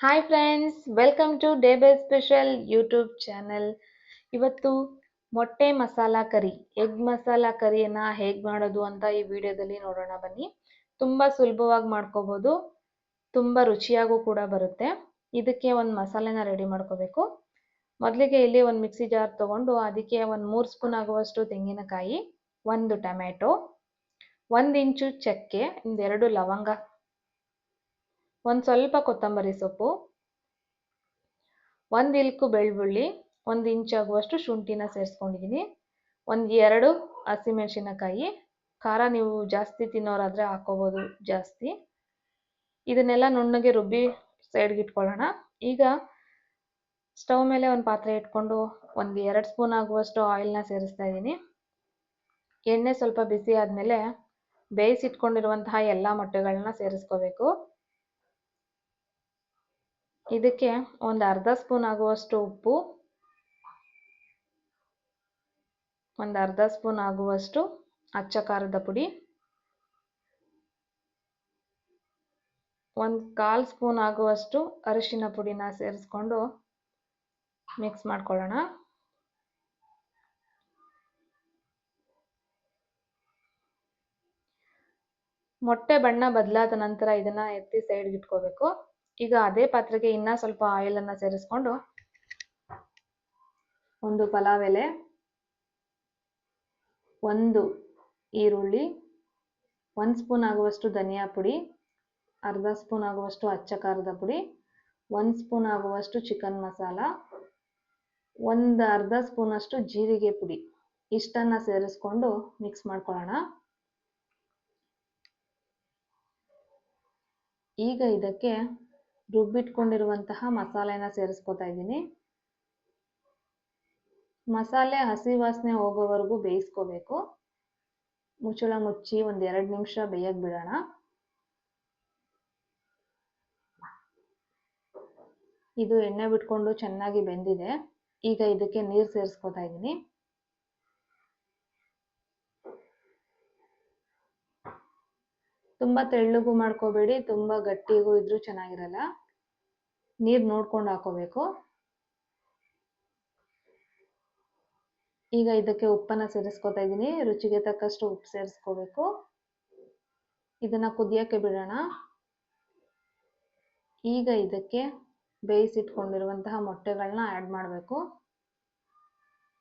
Hi friends welcome to day by special YouTube channel ಇವತ್ತು ಮೊಟ್ಟೆ masala curry egg masala ಕರಿಯನ್ನು ಹೇಗೆ ಮಾಡೋದು ಅಂತ ಈ ವಿಡಿಯೋದಲ್ಲಿ ನೋಡೋಣ ಬನ್ನಿ. ತುಂಬ ಸುಲಭವಾಗಿ ಮಾಡ್ಕೋಬೋದು, ತುಂಬ ರುಚಿಯಾಗೂ ಕೂಡ ಬರುತ್ತೆ. ಇದಕ್ಕೆ ಒಂದು ಮಸಾಲೆನ ರೆಡಿ ಮಾಡ್ಕೋಬೇಕು. ಮೊದಲಿಗೆ ಇಲ್ಲಿ ಒಂದು ಮಿಕ್ಸಿ ಜಾರ್ ತೊಗೊಂಡು ಅದಕ್ಕೆ ಒಂದು ಮೂರು ಸ್ಪೂನ್ ಆಗುವಷ್ಟು ತೆಂಗಿನಕಾಯಿ, ಒಂದು ಟೊಮೆಟೊ ಒಂದು ಇಂಚು ಚಕ್ಕೆ ಒಂದೆರಡು ಲವಂಗ. ಒಂದು ಸ್ವಲ್ಪ ಕೊತ್ತಂಬರಿ ಸೊಪ್ಪು, ಒಂದು ಇಲ್ಕು ಬೆಳ್ಳುಳ್ಳಿ, ಒಂದು ಇಂಚ್ ಆಗುವಷ್ಟು ಶುಂಠಿನ ಸೇರಿಸ್ಕೊಂಡಿದ್ದೀನಿ ಒಂದು ಎರಡು ಹಸಿಮೆಣಸಿನಕಾಯಿ. ಖಾರ ನೀವು ಜಾಸ್ತಿ ತಿನ್ನೋರಾದರೆ ಹಾಕೋಬೋದು ಜಾಸ್ತಿ. ಇದನ್ನೆಲ್ಲ ನುಣ್ಣಗೆ ರುಬ್ಬಿ ಸೈಡ್ಗೆ ಇಟ್ಕೊಳ್ಳೋಣ. ಈಗ ಸ್ಟವ್ ಮೇಲೆ ಒಂದು ಪಾತ್ರೆ ಇಟ್ಕೊಂಡು ಒಂದು ಎರಡು ಸ್ಪೂನ್ ಆಗುವಷ್ಟು ಆಯಿಲ್ನ ಸೇರಿಸ್ತಾ ಇದ್ದೀನಿ ಎಣ್ಣೆ ಸ್ವಲ್ಪ ಬಿಸಿ ಆದಮೇಲೆ ಬೇಯಿಸಿಟ್ಕೊಂಡಿರುವಂತಹ ಎಲ್ಲ ಮೊಟ್ಟೆಗಳನ್ನ ಸೇರಿಸ್ಕೋಬೇಕು. ಇದಕ್ಕೆ ಒಂದು ಅರ್ಧ ಸ್ಪೂನ್ ಆಗುವಷ್ಟು ಉಪ್ಪು, ಒಂದು ಅರ್ಧ ಸ್ಪೂನ್ ಆಗುವಷ್ಟು ಅಚ್ಚ ಖಾರದ ಪುಡಿ, ಒಂದು ಕಾಲು ಸ್ಪೂನ್ ಆಗುವಷ್ಟು ಅರಿಶಿನ ಪುಡಿನ ಸೇರಿಸ್ಕೊಂಡು ಮಿಕ್ಸ್ ಮಾಡ್ಕೊಳ್ಳೋಣ. ಮೊಟ್ಟೆ ಬಣ್ಣ ಬದಲಾದ ನಂತರ ಇದನ್ನ ಎತ್ತಿ ಸೈಡ್ಗೆ ಇಟ್ಕೋಬೇಕು. ಈಗ ಅದೇ ಪಾತ್ರೆಗೆ ಇನ್ನ ಸ್ವಲ್ಪ ಆಯಿಲನ್ನು ಸೇರಿಸ್ಕೊಂಡು ಒಂದು ಪಲಾವ್ ಎಲೆ ಒಂದು ಈರುಳ್ಳಿ, ಒಂದು ಸ್ಪೂನ್ ಆಗುವಷ್ಟು ಧನಿಯಾ ಪುಡಿ, ಅರ್ಧ ಸ್ಪೂನ್ ಆಗುವಷ್ಟು ಅಚ್ಚ ಖಾರದ ಪುಡಿ, ಒಂದು ಸ್ಪೂನ್ ಆಗುವಷ್ಟು ಚಿಕನ್ ಮಸಾಲ, ಒಂದು ಅರ್ಧ ಸ್ಪೂನಷ್ಟು ಜೀರಿಗೆ ಪುಡಿ. ಇಷ್ಟನ್ನ ಸೇರಿಸ್ಕೊಂಡು ಮಿಕ್ಸ್ ಮಾಡ್ಕೊಳ್ಳೋಣ. ಈಗ ಇದಕ್ಕೆ ರುಬ್ಬಿಟ್ಕೊಂಡಿರುವಂತಹ ಮಸಾಲೆನ ಸೇರಿಸ್ಕೊತಾ ಇದ್ದೀನಿ. ಮಸಾಲೆ ಹಸಿ ವಾಸನೆ ಹೋಗೋವರೆಗೂ ಬೇಯಿಸ್ಕೋಬೇಕು. ಮುಚ್ಚಳ ಮುಚ್ಚಿ ಒಂದು ಎರಡು ನಿಮಿಷ ಬೇಯಕ್ಕೆ ಬಿಡೋಣ. ಇದು ಎಣ್ಣೆ ಬಿಟ್ಕೊಂಡು ಚೆನ್ನಾಗಿ ಬೆಂದಿದೆ. ಈಗ ಇದಕ್ಕೆ ನೀರು ಸೇರಿಸ್ಕೊತಾ ಇದ್ದೀನಿ. ತುಂಬ ತೆಳ್ಳಗೂ ಮಾಡ್ಕೋಬೇಡಿ, ತುಂಬ ಗಟ್ಟಿಗೂ ಇದ್ರೂ ಚೆನ್ನಾಗಿರಲ್ಲ. ನೀರು ನೋಡ್ಕೊಂಡು ಹಾಕೋಬೇಕು. ಈಗ ಇದಕ್ಕೆ ಉಪ್ಪನ್ನ ಸೇರಿಸ್ಕೊತಾ ಇದ್ದೀನಿ. ರುಚಿಗೆ ತಕ್ಕಷ್ಟು ಉಪ್ಪು ಸೇರಿಸ್ಕೋಬೇಕು. ಇದನ್ನ ಕುದಿಯೋಕ್ಕೆ ಬಿಡೋಣ. ಈಗ ಇದಕ್ಕೆ ಬೇಯಿಸಿಟ್ಕೊಂಡಿರುವಂತಹ ಮೊಟ್ಟೆಗಳನ್ನ ಆ್ಯಡ್ ಮಾಡಬೇಕು.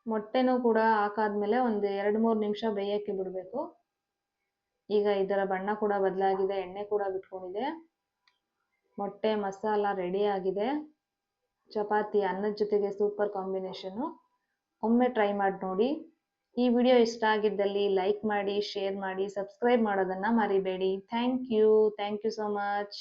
ಮೊಟ್ಟೆನೂ ಕೂಡ ಹಾಕಾದ್ಮೇಲೆ ಒಂದು ಎರಡು ಮೂರು ನಿಮಿಷ ಬೇಯಕ್ಕೆ ಬಿಡಬೇಕು. ಈಗ ಇದರ ಬಣ್ಣ ಕೂಡ ಬದಲಾಗಿದೆ, ಎಣ್ಣೆ ಕೂಡ ಬಿಟ್ಕೊಂಡಿದೆ. ಮೊಟ್ಟೆ, ಮಸಾಲ ರೆಡಿ ಆಗಿದೆ. ಚಪಾತಿ, ಅನ್ನದ ಜೊತೆಗೆ ಸೂಪರ್ ಕಾಂಬಿನೇಷನ್ ಒಮ್ಮೆ ಟ್ರೈ ಮಾಡಿ ನೋಡಿ. ಈ ವಿಡಿಯೋ ಇಷ್ಟ ಆಗಿದ್ದಲ್ಲಿ ಲೈಕ್ ಮಾಡಿ ಶೇರ್ ಮಾಡಿ ಸಬ್ಸ್ಕ್ರೈಬ್ ಮಾಡೋದನ್ನ ಮರಿಬೇಡಿ. Thank you thank you so much